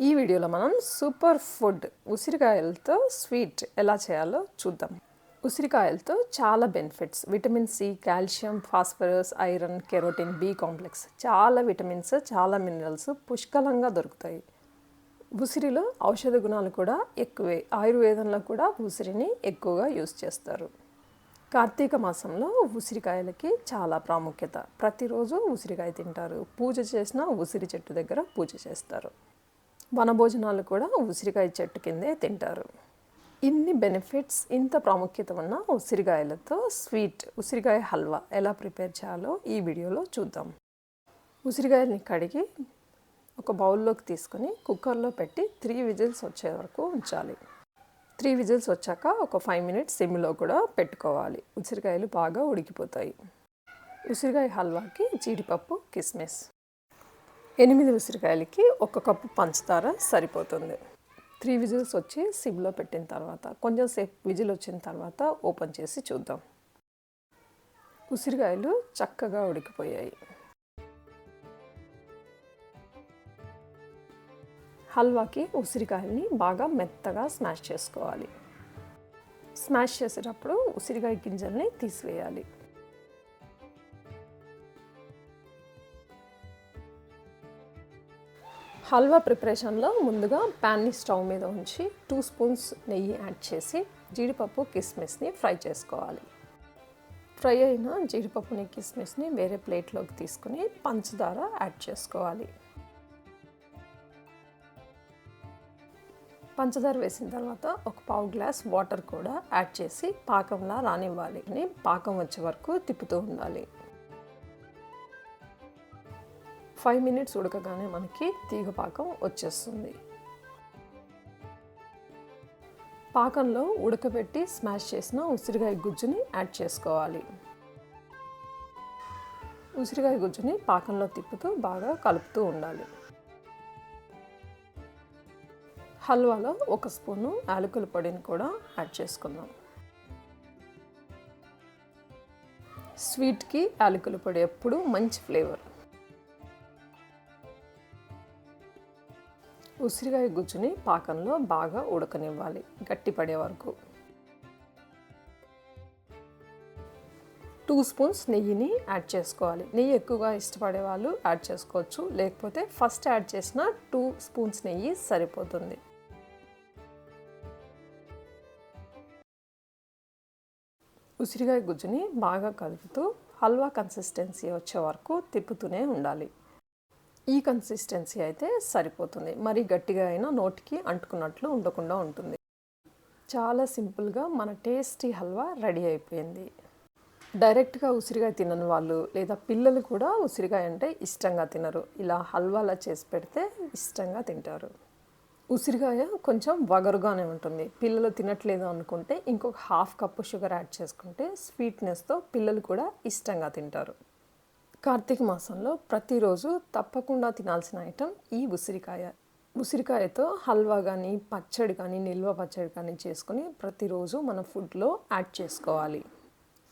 ఈ వీడియోలో మనం సూపర్ ఫుడ్ ఉసిరికాయలతో స్వీట్ ఎలా చేయాలో చూద్దాం. ఉసిరికాయలతో చాలా benefits. Vitamin C calcium phosphorus iron carotene B complex చాలా విటమిన్స్ చాలా మినరల్స్ పుష్కలంగా దొరుకుతాయి. ఉసిరిలో ఔషధ గుణాలు కూడా ఎక్కువే. ఆయుర్వేదంలో కూడా ఉసిరిని ఎక్కువగా యూస్ చేస్తారు. కార్తీక మాసంలో ఉసిరికాయలకి చాలా ప్రాముఖ్యత. ప్రతిరోజు ఉసిరికాయ తింటారు. పూజ చేసిన ఉసిరి చెట్టు దగ్గర పూజ చేస్తారు. వనభోజనాలు కూడా ఉసిరికాయ చెట్టు కిందే తింటారు. ఇన్ని బెనిఫిట్స్ ఇంత ప్రాముఖ్యత ఉన్న ఉసిరికాయలతో స్వీట్ ఉసిరికాయ హల్వా ఎలా ప్రిపేర్ చేయాలో ఈ వీడియోలో చూద్దాం. ఉసిరికాయల్ని కడిగి ఒక బౌల్లోకి తీసుకొని కుక్కర్లో పెట్టి త్రీ విజిల్స్ వచ్చే వరకు ఉంచాలి. త్రీ విజిల్స్ వచ్చాక ఒక ఫైవ్ మినిట్స్ సిమ్లో కూడా పెట్టుకోవాలి. ఉసిరికాయలు బాగా ఉడికిపోతాయి. ఉసిరికాయ హల్వాకి జీడిపప్పు కిస్మిస్ ఎనిమిది ఉసిరికాయలకి ఒక కప్పు పంచదార సరిపోతుంది. త్రీ విజిల్స్ వచ్చి సిమ్లో పెట్టిన తర్వాత కొంచెం సేపు విజిల్ వచ్చిన తర్వాత ఓపెన్ చేసి చూద్దాం. ఉసిరికాయలు చక్కగా ఉడికిపోయాయి. హల్వాకి ఉసిరికాయల్ని బాగా మెత్తగా స్మాష్ చేసుకోవాలి. స్మాష్ చేసేటప్పుడు ఉసిరికాయ గింజల్ని తీసివేయాలి. హల్వా ప్రిపరేషన్లో ముందుగా ప్యాన్ని స్టవ్ మీద ఉంచి టూ స్పూన్స్ నెయ్యి యాడ్ చేసి జీడిపప్పు కిస్మిస్ని ఫ్రై చేసుకోవాలి. ఫ్రై అయిన జీడిపప్పుని కిస్మిస్ని వేరే ప్లేట్లోకి తీసుకుని పంచదార యాడ్ చేసుకోవాలి. పంచదార వేసిన తర్వాత ఒక పావు గ్లాస్ వాటర్ కూడా యాడ్ చేసి పాకంలా రానివ్వాలి. పాకం వచ్చే వరకు తిప్పుతూ ఉండాలి. ఫైవ్ మినిట్స్ ఉడకగానే మనకి తీగ పాకం వచ్చేస్తుంది. పాకంలో ఉడకబెట్టి స్మాష్ చేసిన ఉసిరికాయ గుజ్జుని యాడ్ చేసుకోవాలి. ఉసిరికాయ గుజ్జుని పాకంలో తిప్పుతూ బాగా కలుపుతూ ఉండాలి. హల్వాలో ఒక స్పూను యాలకుల పొడిని కూడా యాడ్ చేసుకుందాం. స్వీట్కి యాలకుల పొడి ఎప్పుడు మంచి ఫ్లేవర్. ఉసిరికాయ గుజ్జుని పాకంలో బాగా ఉడకనివ్వాలి. గట్టి పడే వరకు. టూ స్పూన్స్ నెయ్యిని యాడ్ చేసుకోవాలి. నెయ్యి ఎక్కువగా ఇష్టపడే వాళ్ళు యాడ్ చేసుకోవచ్చు. లేకపోతే ఫస్ట్ యాడ్ చేసిన టూ స్పూన్స్ నెయ్యి సరిపోతుంది. ఉసిరికాయ గుజ్జుని బాగా కలుపుతూ హల్వా కన్సిస్టెన్సీ వచ్చే వరకు తిప్పుతూనే ఉండాలి. ఈ కన్సిస్టెన్సీ అయితే సరిపోతుంది. మరి గట్టిగా అయినా నోటికి అంటుకున్నట్లు ఉండకుండా ఉంటుంది. చాలా సింపుల్గా మన టేస్టీ హల్వా రెడీ అయిపోయింది. డైరెక్ట్గా ఉసిరికాయ తినని వాళ్ళు లేదా పిల్లలు కూడా ఉసిరికాయ అంటే ఇష్టంగా తినరు. ఇలా హల్వాలా చేసి పెడితే ఇష్టంగా తింటారు. ఉసిరికాయ కొంచెం వగరుగానే ఉంటుంది. పిల్లలు తినట్లేదు అనుకుంటే ఇంకొక హాఫ్ కప్పు షుగర్ యాడ్ చేసుకుంటే స్వీట్నెస్తో పిల్లలు కూడా ఇష్టంగా తింటారు. కార్తీక మాసంలో ప్రతిరోజు తప్పకుండా తినాల్సిన ఐటెం ఈ ఉసిరికాయ. ఉసిరికాయతో హల్వా కానీ పచ్చడి కానీ నిల్వ పచ్చడి కానీ చేసుకొని ప్రతిరోజు మన ఫుడ్లో యాడ్ చేసుకోవాలి.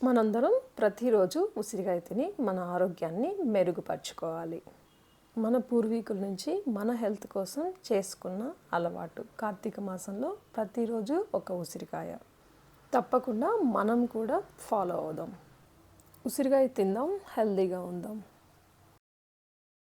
మనందరం ప్రతిరోజు ఉసిరికాయ తిని మన ఆరోగ్యాన్ని మెరుగుపరుచుకోవాలి. మన పూర్వీకుల నుంచి మన హెల్త్ కోసం చేసుకున్న అలవాటు. కార్తీక మాసంలో ప్రతిరోజు ఒక ఉసిరికాయ. తప్పకుండా మనం కూడా ఫాలో అవుదాం. ఉసిరిగా తిందాం హెల్దీగా ఉందాం.